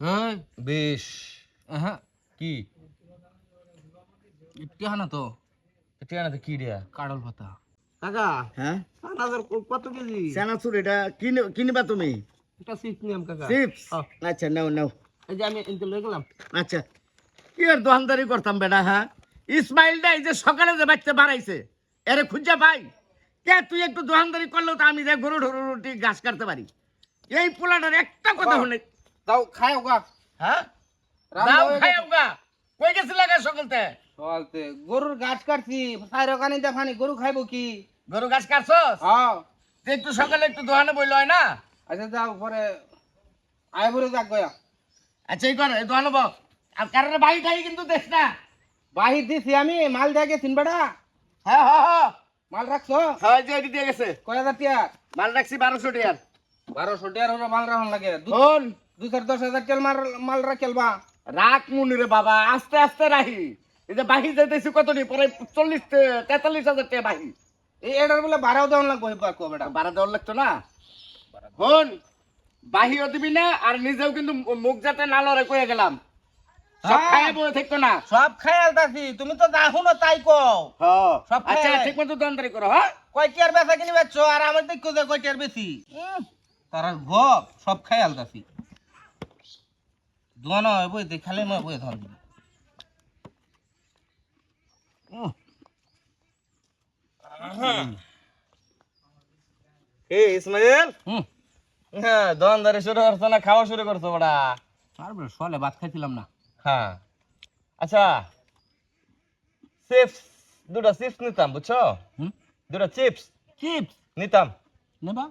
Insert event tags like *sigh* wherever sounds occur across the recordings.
এই বেশ। হ্যাঁ কি? না তো। কি রিয়া কাডল পাতা। কাকা হ্যাঁ? কত কেজি? চানাচুর এটা কিনে কিনবা তুমি? এটা কাকা। চিপস? হ্যাঁ। আচ্ছা নাও নাও। এই যে আমি এনতে লয়ে গেলাম। আচ্ছা। কি আর দোকানদারি করতাম বেটা হ্যাঁ? ইসমাইলটা এই যে সকালে যে বাচ্চা বাড়াইছে এরে খুঁজা ভাই কে তুই একটু দোকানদারি করলেও তো আমি দেখ গরু ঢরু রুটি ঘাস কাটতে পারি। এই পোলাটার একটা কথা শুনে দাও খাও গা হ্যাঁ? হয়ে খাই। আমগা কই গেছিল লাগা সকালতে? চলতে গরুর গাছ কাটছি সাইর কানি দেখানি গরু খাইবো কি? গরু গাছ কাটছস? হ্যাঁ। একটু সকালে একটু দোকানে বইল হয় না? আচ্ছা যাও পরে আয় বলে যাক গয়া। আচ্ছা এই কর এই দোকানে বস। আর কারণে ভাই খাই কিন্তু দেখ না। বাহির দিছি আমি মাল দিয়ে গেছিন বেড়া হ্যাঁ হ্যাঁ হ্যাঁ। মাল রাখছো? হ্যাঁ যে দিয়ে গেছে। কয় হাজার টিয়ার? মাল রাখছি বারোশো টিয়ার। বারোশো টিয়ার হলে মাল রাখুন লাগে। শোন দু চার দশ হাজার টিয়ার মাল মাল রাখেলবা রাখ মুনি রে বাবা আস্তে আস্তে রাহি। এই যে বাহি যেতেছি কত নি? পরে চল্লিশ তেতাল্লিশ হাজার টাকা বাহি। এই এটার বলে ভাড়াও লাগবো কো বেটা। দেওয়ার লাগতো না? হন বাহিও দিবি না আর নিজেও কিন্তু মুখ যাতে না লড়ে কয়ে গেলাম। সব হ্যাঁ। খাইয়ে থাকতো না। সব আলতাছি তুমি তো দেখো না তাই কও। হ্যাঁ সব আচ্ছা খায়। ঠিক মতো করো হ্যাঁ কয় টিয়ার বেচা কিনি বেচছো? আর আমার দেখো যে কয় টিয়ার বেশি তারা গপ সব খাই আলতাছি। দোয়ানো হয় বইতে খালি মই বই দিবি এ ইসমাইল। হ্যাঁ দোকানদারি শুরু করছ না খাওয়া শুরু করছ বড়া? আর বেশ সলে ভাত খাইছিলাম না। হ্যাঁ। আচ্ছা চিপস দুটা চিপস নিতাম বুঝছ? দুটা চিপস। চিপস? নিতাম। নেবা?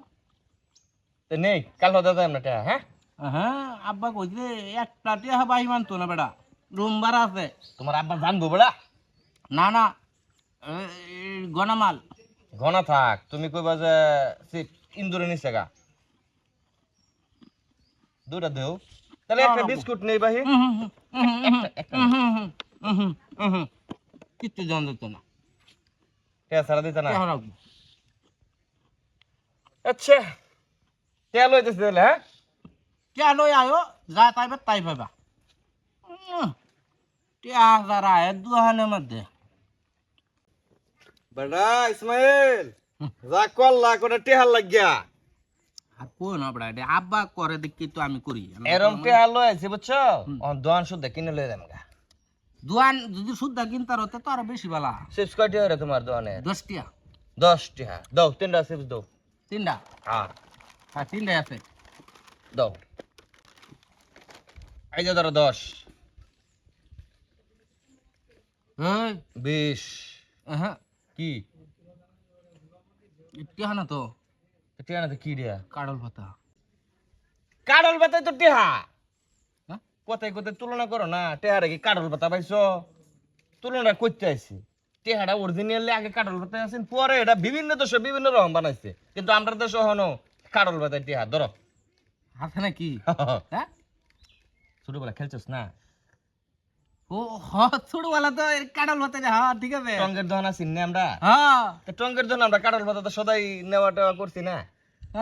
তো নেই কাল হতে যাই না হ্যাঁ? হ্যাঁ আব্বা কইছে একটা টিয়া বাহি মানতো না বেটা রুম ভাড়া আছে তোমার আব্বা জানব বড়া না না গনামাল ঘনা থাক তুমি কইবা যে চিপস ইন্দুরে নিছে গা দুটা দেও তাহলে একটা বিস্কুট নেই বাহি কিচ্ছু জন দিত না কে সারা দিতে না আচ্ছা তেল হইতেছে তাহলে হ্যাঁ টিয়া লই আয়ো যা পাইবে তাই উম, টিয়া যারা আয় দুহানের মধ্যে বেটা ইসমাইল যা করলা কোটা টেহার লাগিয়া আর কই না বড়া এটা আব্বা করে দেখি তো আমি করি এরম তো টেহার লই আইছি বুঝছ অন দোয়ান শুদ্ধ কিনে লই যাম গা দুয়ান যদি শুদ্ধ কিনতার হতে তো আরও বেশি বালা চিপস কয়টি হরে তোমার দোয়ানে দশ টিয়া দশ টিহা দাও তিনটা চিপস দাও তিনটা হ্যাঁ হ্যাঁ তিনটাই আছে দাও এই যে ধরো দশ। হ্যাঁ? বিশ। হ্যাঁ কি? না তো। কি দিয়া কাডল পাতা। কাডল তো টেহা। হ্যাঁ? কোথায় কোথায় তুলনা করো না টেহারে কি কাডল পাতা পাইছো? তুলনা করতে আইছি। টেহাটা অরিজিনালি আগে কাডল পাতা আছেন পরে এটা বিভিন্ন দেশে বিভিন্ন রকম বানাইছে। কিন্তু আমরা দেশে হনো কাডল পাতায় টেহা ধরো। আছে নাকি? হ্যাঁ? ছোটবেলা খেলছিস না? ও হ ছোটবেলা তো কাডল পাতা হ্যাঁ ঠিক আছে। টঙ্গের দহন আছি না আমরা? হ্যাঁ। টঙ্গের দহন আমরা কাডল পাতা তো সদাই নেওয়া টেওয়া করছি না?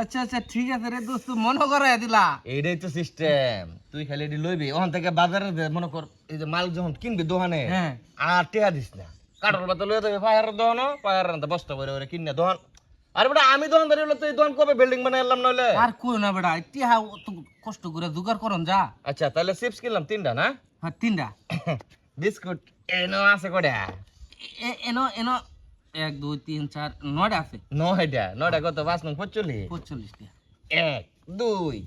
আচ্ছা আচ্ছা ঠিক আছে রে দোস্ত মনে করে দিলা। এইটাই তো সিস্টেম তুই খালি এটি লইবি ওখান থেকে বাজারে মনে কর এই যে মাল যখন কিনবি দোকানে হ্যাঁ। আর টেহা দিস না। কাঠল পাতা লইয়া দেবে পাহাড় দহন পাহাড় রান্তা বস্তা করে করে কিনে দহন। আরে বেটা আমি দহন ধরে হলো তুই দহন কবে বিল্ডিং বানাই এলাম নইলে? আর কই না বেটা তো কষ্ট করে জোগাড় করন যা। আচ্ছা তাহলে চিপস কিনলাম তিনটা না? হ্যাঁ তিনটা। বিস্কুট এনো আছে কটা? এনো এনো এক দুই তিন চার নয়টা আছে। নয়টা নয়টা কত? পাঁচ নং পঁচল্লিশ পঁচল্লিশ এক দুই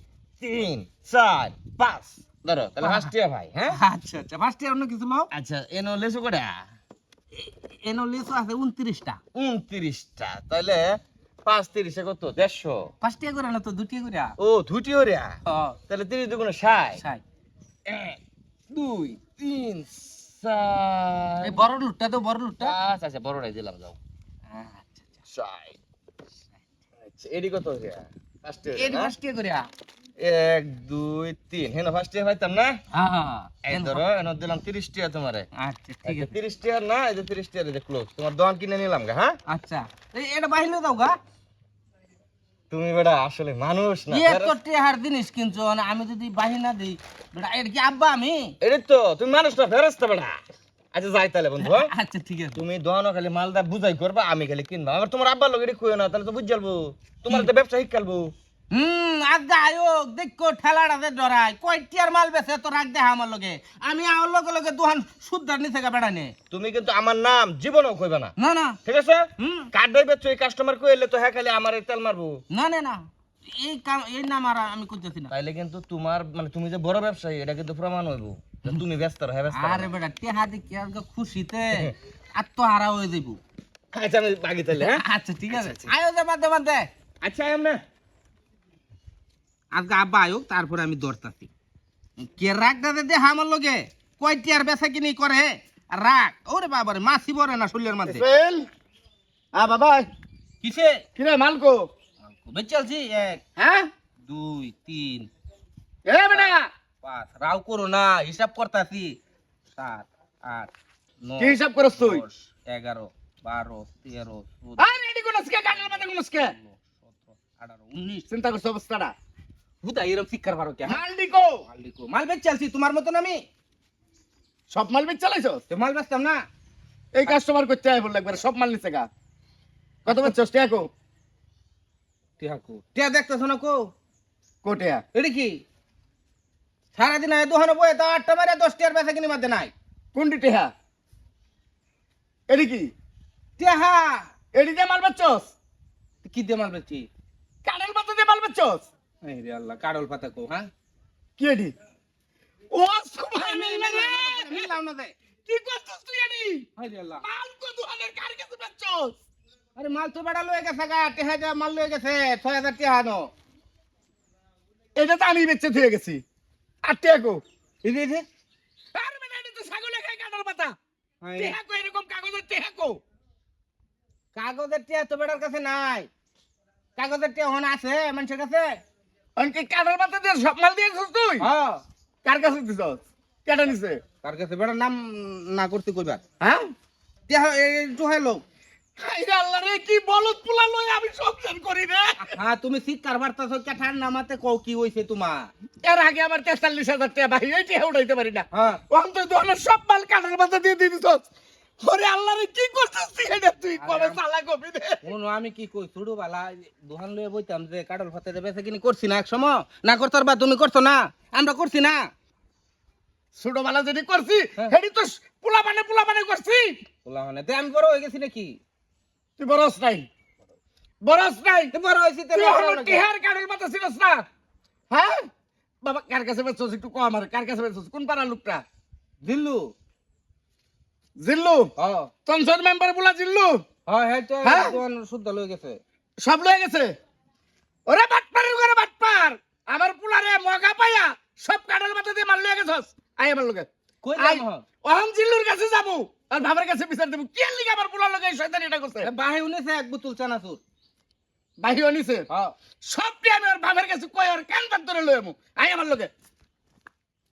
তিন চার পাঁচ। ধরো তাহলে পাঁচটিয়া ভাই হ্যাঁ? আচ্ছা আচ্ছা পাঁচটি অন্য কিছু লোক আচ্ছা এনো লেসু কটা? এনো লিচু আছে উনত্রিশটা। উনত্রিশটা তাহলে পাঁচ তিরিশে কত? দেড়শো। পাঁচটিয়া করে না তো দুটি করে ও দুটি করে তাহলে তিরিশ দুগুণ ষাট। ষাট। এক দুই তিন চার। বড় লুটটা তো বড় লুটটা। আচ্ছা আচ্ছা বড়টাই দিলাম যাও। আচ্ছা আচ্ছা। ষাট। আচ্ছা এডি কত এই পাঁচটিয়া করে এক দুই তিন। হেন ফার্স্ট ইয়ার পাইতাম না? এই ধরো এন দিলাম তিরিশ টিয়া তোমারে। আচ্ছা ঠিক আছে। তিরিশ টিয়ার না এই যে তিরিশ টিয়ার এই যে ক্লোজ তোমার দোকান কিনে নিলাম গা হ্যাঁ? আচ্ছা। এই এটা বাহিলে দাও গা। তুমি বেটা আসলে মানুষ না জিনিস কিনছো মানে আমি যদি বাহি না দিই বেটা এর কি আব্বা আমি? এটা তো তুমি মানুষ না ফেরস্তা বেটা। আচ্ছা যাই তাহলে বন্ধু হ্যাঁ? *laughs* আচ্ছা ঠিক আছে। তুমি দোয়ানো খালি মালদা বুঝাই করবা আমি খালি কিনবা। আবার তোমার আব্বার লোক এটা কইও না তাহলে তো বুঝ যাব তোমার তো ব্যবসা শিখালবো হুম আজকে আয়োগ দেখো ঠেলাটাতে ডরাই কয়টিয়ার মাল বেছে তো রাখ দেখা আমার লগে? আমি আমার লগে লগে দুহান শুদ্ধার নিচে বেড়া নে। তুমি কিন্তু আমার নাম জীবনও কইবা না। না না। ঠিক আছে? হুম। কার্ড দেবে তুই কাস্টমার কইলে তো হ্যাঁ খালি আমার তেল মারবো। না না না। এই কাম এই নাম আর আমি করতেছি না। তাইলে কিন্তু তোমার মানে তুমি যে বড় ব্যবসায়ী এটা কিন্তু প্রমাণ হইব। তুমি ব্যস্ত রহে ব্যস্ত। আরে বেটা টেহা দেখি আজকে খুশিতে আত্মহারা হয়ে যাইব। আচ্ছা আমি বাগি তাইলে হ্যাঁ? আচ্ছা ঠিক আছে। আয়ো যে মাঝে মাঝে আচ্ছা এমনে আজকে আব্বা আয়োগ তারপরে আমি দৌড়তাছি। কে রাগ দাদা দে আমার লগে? আর বেচা কিনি করে? রাগ। ওরে বাবারে মাছি বরে না শরীরের মধ্যে? ফেল। আ বাবা। কিসে? কিরে মালকো? বেচালছি এক হ্যাঁ? দুই তিন এ বেটা! পাঁচ। রাও করো না হিসাব করতাছি। সাত আট নয় কি হিসাব করছ তুই? এগারো বারো তেরো চোদ্দ আরে এডি কোনসকে কাকার মাথা কোনসকে ষোলো সতেরো আঠারো উনিশ। চিন্তা করছ অবস্থাটা? হুদা এরম শিক্ষার পারো কে মালডিকো! মালিকো মাল বেচালছি তোমার মতন আমি। সব মাল বেচ চালাইছস তো মাল বেচতাম না। এই কাস্টমার করতে আই বললে একবার সব মাল নিছে গা। কত বেচছস টিয়াকো টিহাকু টিয়া দেখতেছো না কো? কোটিয়া এটা কি? সারাদিন আয় দোকানে বয়ে তো আটটা মারে দশ টিয়ার বেচা কিনি মধ্যে নাই। কোনটি টিহা এডি কি? টিহা এডি দিয়ে মাল বেচছস? কি দিয়ে মাল বেচছি কানের মাথা দিয়ে মাল বেচছস? এই রে আল্লাহ কাডল পাতা কো হ্যাঁ? কি এডি ও সুবহানাল্লাহ! মিলাও না দে। কি করছস তুই এডি হাই রে আল্লাহ। মাল কো দুহানের কার কাছে বেচছস আরে মাল তো বেড়া লয়ে গেছে গা টেহা যা মাল লয়ে গেছে ছয় হাজার টেহা নো এটা তো আমি বেচে থুয়ে গেছি। আর টিয়াকো এই যে, আর মানে এটা তো ছাগলে খায় কানের মাথা হাই রে। এরকম কাগজের টিহাকো কাগজের টিয়া তো বেড়ার কাছে নাই। কাগজের টিয়া হন আছে মানুষের কাছে? অনকে মাথা দিয়ে সব মাল দিয়েছস তুই? হ্যাঁ। কার কাছে দিছস? কেটে নিছে? কাছে? নাম না করতে কইবার হ্যাঁ? একটু কি বলদ পোলা লই আমি সংসার করি রে? হ্যাঁ তুমি চিৎকার বার্তা কেঠার নামাতে কও কি হইছে তোমার? এর আগে আমার তেতাল্লিশ হাজার টাকা ভাই এই উঠাইতে পারি না। হ্যাঁ। অন্তত সব মাল কাটার মাথা দিয়ে দিয়ে দিছস। ওরে আল্লাহ রে কি করছিস এটা তুই কবে চালা কবি রে? শোনো আমি কি কই? ছোট বালা দোকান লয়ে বইতাম যে কাডল ফাতে বেসে কিনি করছি না এক সময় না করতার বা তুমি করছ না আমরা করছি না। ছোটবেলা যেটি করছি হ্যাঁ। তো পোলা মানে পোলা মানে করছি। বলা মানে তে আমি বড় হয়ে গেছি নাকি? তুই নাই। নাই। বড় হয়েছি তুই হলো টিহার কাটার মাথা ছিলস না? হ্যাঁ? বাবা কার কাছে বেচছস? একটু কম আমার কার কাছে বেচছস? কোন পাড়ার লোকটা? দিল্লু জিল্লু? সংসদ মেম্বার বলা জিল্লু? হ্যাঁ হ্যাঁ হ্যাঁ? শুদ্ধ লয়ে গেছে। সব লয়ে গেছে? ওরে বাটপারের ঘরে বাটপার! আমার পুলারে মগা পাইয়া সব কাটার মাথা দিয়ে মার লয়ে গেছস। আই আমার লোকে হ্যাঁ? অহম জিল্লুর কাছে যাব। আর ভাবের কাছে বিচার দেবো। কে লিগে আমার পুলার লোকে এই শয়তানি এটা করছে? বাহে উনেছে এক বোতল চানাচুর। বাহিও নিছে হ্যাঁ। সবটি আমি ওর ভাবের কাছে কই আর কান বাদ ধরে লয়ে আমু আই আমার লোকে